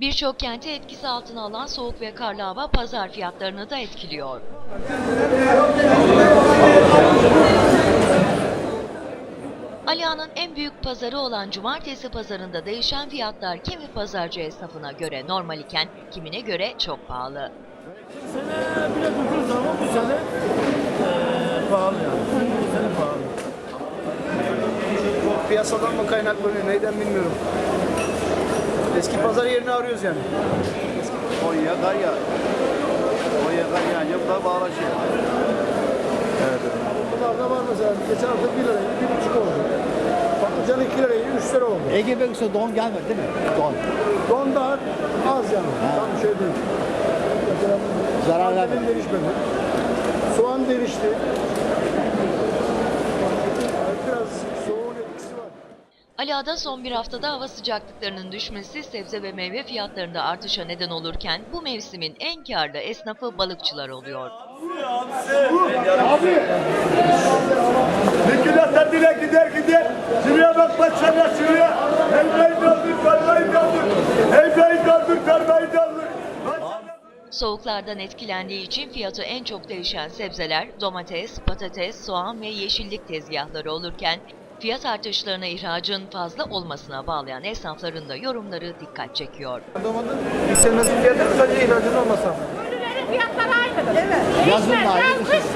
Birçok kenti etkisi altına alan soğuk ve karlı hava pazar fiyatlarını da etkiliyor. Aliağa'nın en büyük pazarı olan cumartesi pazarında değişen fiyatlar kimi pazarcı esnafına göre normal iken kimine göre çok pahalı. sene bile ucuz ama bu sene pahalı yani. Bu sene pahalı. Piyasadan mı kaynaklanıyor neyden bilmiyorum. Eski pazar yerini arıyoruz yani. Konya kar yağıyor. Konya kar yağınca bu da bağlaşıyor. Bunlarda var mesela geçen hafta 1 lirayı 1,5 oldu. Patlıcan 2 lirayı 3 lira oldu. Ege bölgesinde don gelmedi değil mi? Don. Don da az yani. Tam şey değil. Mesela Zarar vermedi. Soğan değişti. Yani Biraz soğuğun etkisi var. Aliağa'da son bir haftada hava sıcaklıklarının düşmesi sebze ve meyve fiyatlarında artışa neden olurken bu mevsimin en karlı esnafı balıkçılar oluyor. Soğuklardan etkilendiği için fiyatı en çok değişen sebzeler domates, patates, soğan ve yeşillik tezgahları olurken fiyat artışlarına ihracın fazla olmasına bağlayan esnafların da yorumları dikkat çekiyor. Yükselmesi fiyatı sadece ilacın olmasa. Ürünlerin fiyatları aynıdır. Evet. Yazın da aynı, kış